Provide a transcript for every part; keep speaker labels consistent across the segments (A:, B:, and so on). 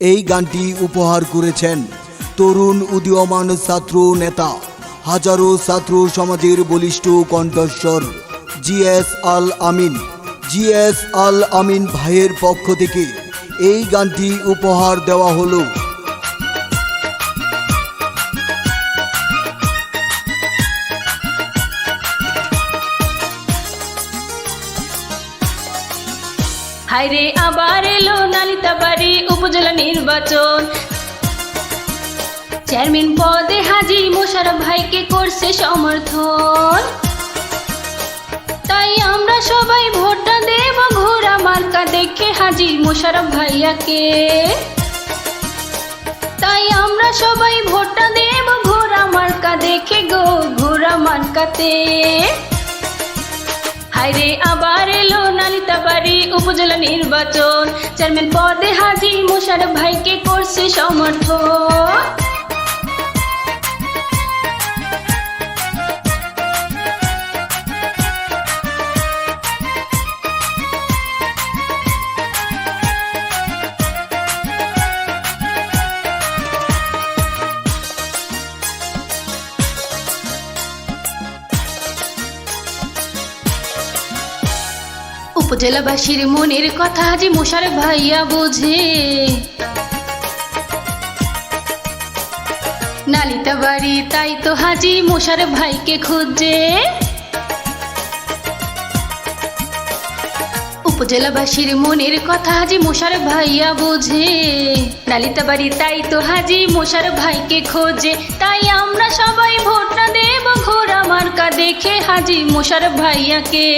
A: এই গানটি উপহার করেছেন তরুণ উদীয়মান ছাত্র নেতা, হাজারো ছাত্র সমাজের বলিষ্ঠ কণ্ঠস্বর জিএস আল আমিন। জিএস আল আমিন ভাইয়ের পক্ষ থেকে এই গানটি উপহার দেওয়া হলো।
B: হাইরে আবার এলো নির্বাচন। চেয়ারম্যান পদে হাজি মোশারফ ভাইকে করছে সমর্থন। তাই আমরা সবাই ভোটটা দেব ঘোরা মার্কা দেখে হাজি মোশারফ ভাইয়াকে। তাই আমরা সবাই ভোটটা দেব ঘোরা মার্কা দেখে গো ঘোরা মার্কাতে। হাইরে আবার এলো নালিতাবাড়ি উপজেলা নির্বাচন। চেয়ারম্যান পদে হাজি মোশারফ ভাইকে করছে সমর্থন। উপজেলাবাসীর মনের কথা হাজি মোশারফ ভাইয়া বোঝে। নালিতা বাড়ি তাই তো হাজি মোশারফ ভাইকে খুঁজে। উপজেলাবাসীর মনের কথা হাজি মোশারফ ভাইয়া বোঝে। নালিতা বাড়ি তাই তো হাজি মোশারফ ভাইকে খোঁজে। তাই আমরা সবাই ভোটটা দেব, ঘোরা মার্কা দেখে হাজি মোশারফ ভাইয়াকে।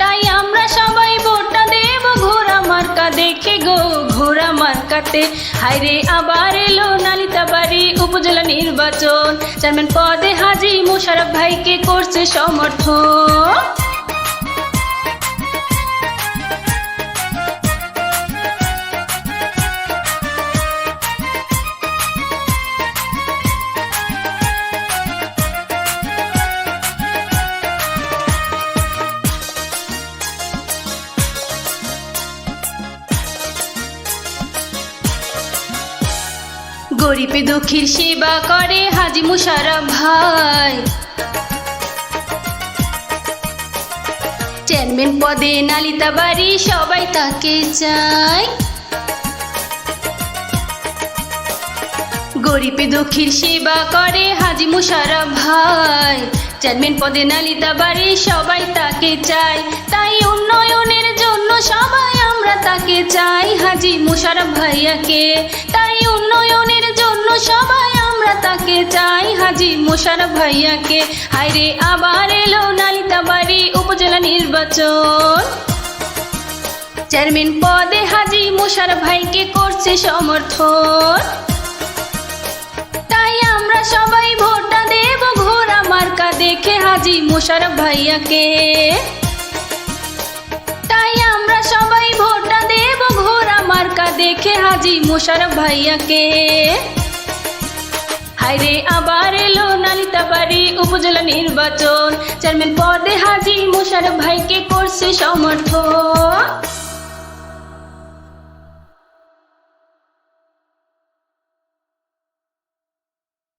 B: তাই আমরা সবাই ভোটটা দেব, ঘোরা মার্কা দেখে গো, ঘোরা মার্কাতে। হাইরে আবার এলো নালিতা বাড়ি উপজেলা নির্বাচন। চেয়ারম্যান পদে হাজি মোশারফ ভাইকে করছে সমর্থন। গরিবে দুঃখীর সেবা করে হাজি মুশারফ ভাই। চেয়ারম্যান পদে নালিতা বাড়ি, সবাই তাকে চায়। গরিবে দুঃখীর সেবা করে হাজি মুশারফ ভাই। চেয়ারম্যান পদে নালিতা বাড়ি, সবাই তাকে চায়। তাই উন্নয়নের জন্য সবাই আমরা তাকে চাই। হাজি মুশারফ ভাইয়াকে, তাই উন্নয়নের সবাই আমরা তাকে চাই হাজি মুশারফ ভাইয়াকে। হাইরে আবার এলো নালিতা বাড়ি উপজেলা নির্বাচন। চেয়ারম্যান পদে হাজি মুশারফ ভাইকে করছে সমর্থন। তাই আমরা সবাই ভোটটা দেব ঘোরা মার্কা দেখে হাজি মোশারফ ভাইয়াকে। তাই আমরা সবাই ভোটটা দেব ঘোরা মার্কা দেখে হাজি মোশারফ ভাইয়াকে। হাইরে আবার এলো নালিতা বাড়ি উপজেলা নির্বাচন। চেয়ারম্যান পদে হাজি মোশারফ ভাইকে করছে সমর্থন।